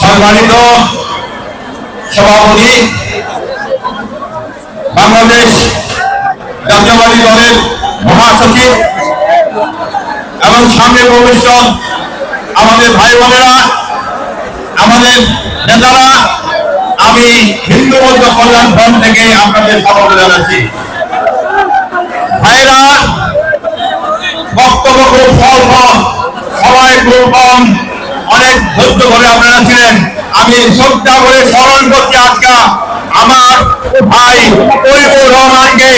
সম্মানিত সভাপতি, বাংলাদেশ জাতীয়বাদী দলের মহাসচিব এবং সামনে প্রবিষ্ট আমাদের ভাই বোনেরা, আমাদের নেতারা, আমি হিন্দু বৌদ্ধ কল্যাণ ফ্রন্ট থেকে আপনাদের স্বাগত জানাচ্ছি। ভাইরা, বক্তব্য খুব স্বল্প সবাই খুব কম ধৈর্য আপনারা ছিলেন। আমি শ্রদ্ধা করে স্মরণ করছি আজকে আমার ভাই তৈমুর রহমানকে।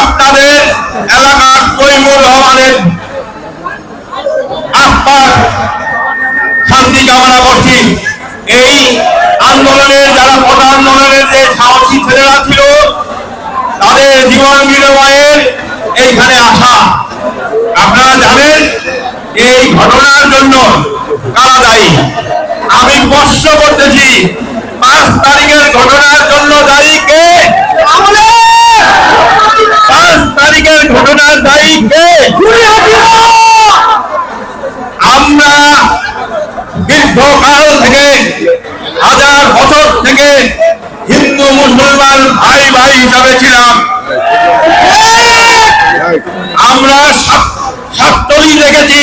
আপনাদের এলাকার তৈমুর রহমানের আত্মার শান্তি কামনা করছি। এই আন্দোলনের যারা ভোট আন্দোলনের যে সাহসী ছেলেরা ছিল, তাদের জীবন বিনিময়ের এইখানে আসা আপনারা জানেন, এই ঘটনার জন্য কারা দায়ী? আমি প্রশ্ন করতেছি পাঁচ তারিখের ঘটনার জন্য দায়ী কে? পাঁচ তারিখের ঘটনার দায়ী কে? আমরা দীর্ঘকাল থেকে হাজার বছর থেকে হিন্দু মুসলমান ভাই ভাই হিসাবে ছিলাম। আমরা সাতলি দেখেছি।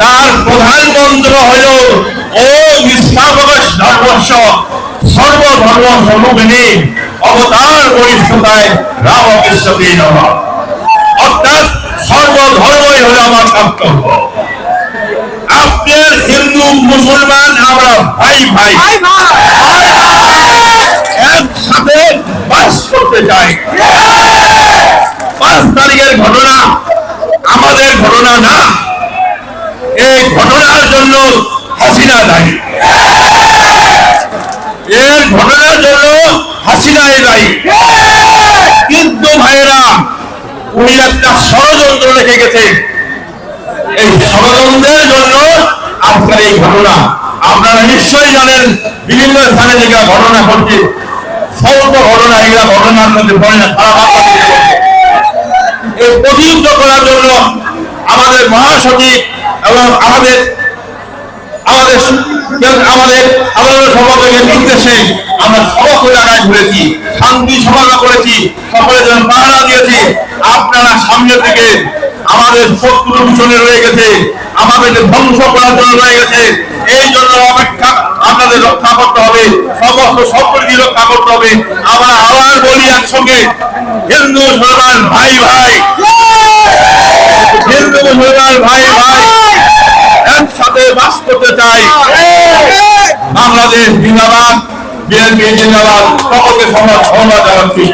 তার প্রধান মন্ত্র হল ও ধর্মস্ব সর্বধর্ম সমুখী অবতার রামকৃষ্ণকে অর্থাৎ সর্বধর্মই হলো আমার কর্তব্য। আপনার হিন্দু মুসলমান আমরা ভাই ভাই। একসাথে বাস করতে চাই। পাঁচ তারিখের ঘটনা আমাদের ঘটনা না এই ঘটনার জন্য হাসিনা দায়ী এর ঘটনার জন্য হাসিনাই দায়ী কিন্তু ভাইয়েরা, উনি একটা ষড়যন্ত্র রেখে গেছে এই ষড়যন্ত্রের জন্য আজকের এই ঘটনা। আপনারা নিশ্চয়ই জানেন, বিভিন্ন স্থানে যেগুলা ঘটনা ঘটছে, স্বল্প ঘটনা, এগুলা ঘটনার মধ্যে পড়ে না সারা এই প্রতিযুদ্ধ করার জন্য আমাদের মহাসচিব এবং আমাদের আমাদের আমাদের আমাদের সভাপতির নির্দেশে আমরা ঘুরেছি, শান্তি করেছি সকলের জন্য পাহারা দিয়েছি। আপনারা আমাদের শত্রু রয়ে গেছে ধ্বংস করার জন্য রয়ে গেছে, এই জন্য অপেক্ষা আপনাদের রক্ষা করতে হবে, সমস্ত সম্প্রীতি রক্ষা করতে হবে। আমরা আবার বলি একসঙ্গে, হিন্দু মুসলমান ভাই ভাই হিন্দু মুসলমান ভাই ভাই একসাথে বাস করতে চাই। বাংলাদেশ জিন্দাবাদ বিএনপি জিন্দাবাদ সকলকে সমাজ সমাজ জানাচ্ছি।